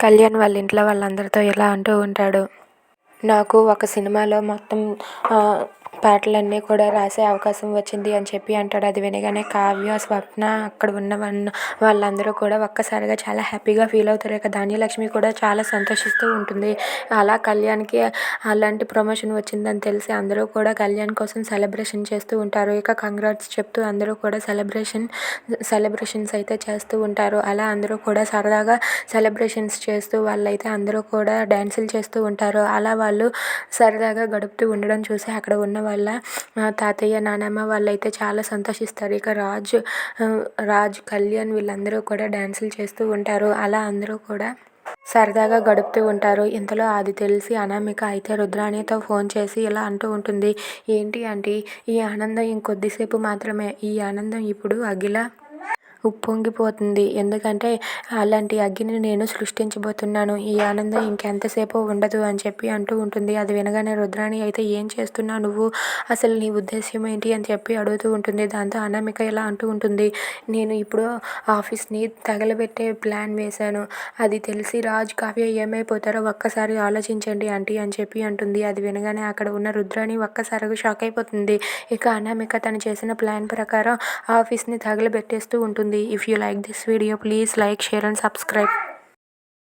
కళ్యాణ్ వాళ్ళ ఇంట్లో వాళ్ళందరితో ఇలా అంటూ ఉంటాడు. నాకు ఒక సినిమాలో మొత్తం పాటలన్నీ కూడా రాసే అవకాశం వచ్చింది అని చెప్పి అంటాడు. అది వినగానే కావ్య స్వప్న అక్కడ ఉన్న వన్ వాళ్ళందరూ కూడా ఒక్కసారిగా చాలా హ్యాపీగా ఫీల్ అవుతారు. ఇక ధాన్యలక్ష్మి కూడా చాలా సంతోషిస్తూ ఉంటుంది. అలా కళ్యాణ్కి అలాంటి ప్రమోషన్ వచ్చిందని తెలిసి అందరూ కూడా కళ్యాణ్ కోసం సెలబ్రేషన్ చేస్తూ ఉంటారు. ఇక కంగ్రాట్స్ చెప్తూ అందరూ కూడా సెలబ్రేషన్ సెలబ్రేషన్స్ అయితే చేస్తూ ఉంటారు. అలా అందరూ కూడా సరదాగా సెలబ్రేషన్స్ చేస్తూ వాళ్ళైతే అందరూ కూడా డ్యాన్సులు చేస్తూ ఉంటారు. అలా వాళ్ళు సరదాగా గడుపుతూ ఉండడం చూసి అక్కడ ఉన్న వాళ్ళ తాతయ్య నానమ్మ వాళ్ళైతే చాలా సంతోషిస్తారు. ఇక రాజు రాజ్ కళ్యాణ్ వీళ్ళందరూ కూడా డ్యాన్సులు చేస్తూ ఉంటారు. అలా అందరూ కూడా సరదాగా గడుపుతూ ఉంటారు. ఇంతలో అది తెలిసి అనామిక అయితే రుద్రాణితో ఫోన్ చేసి ఇలా అంటూ ఉంటుంది. ఏంటి అంటే ఈ ఆనందం ఇంకొద్దిసేపు మాత్రమే. ఈ ఆనందం ఇప్పుడు అగిల ఉప్పొంగిపోతుంది. ఎందుకంటే అలాంటి అగ్గిని నేను సృష్టించబోతున్నాను. ఈ ఆనందం ఇంకెంతసేపు ఉండదు అని చెప్పి అంటూ ఉంటుంది. అది వినగానే రుద్రాణి అయితే ఏం చేస్తున్నావు నువ్వు? అసలు నీ ఉద్దేశ్యం ఏంటి? అని చెప్పి అడుగుతూ ఉంటుంది. దాంతో అనామిక ఇలా అంటూ ఉంటుంది. నేను ఇప్పుడు ఆఫీస్ని తగలబెట్టే ప్లాన్ వేశాను. అది తెలిసి రాజ్ కావ్య ఏమైపోతారో ఒక్కసారి ఆలోచించండి ఆంటీ అని చెప్పి అంటుంది. అది వినగానే అక్కడ ఉన్న రుద్రాణి ఒక్కసారిగా షాక్ అయిపోతుంది. ఇక అనామిక తను చేసిన ప్లాన్ ప్రకారం ఆఫీస్ని తగలబెట్టేస్తూ ఉంటుంది. If you like this video, please like, share and subscribe.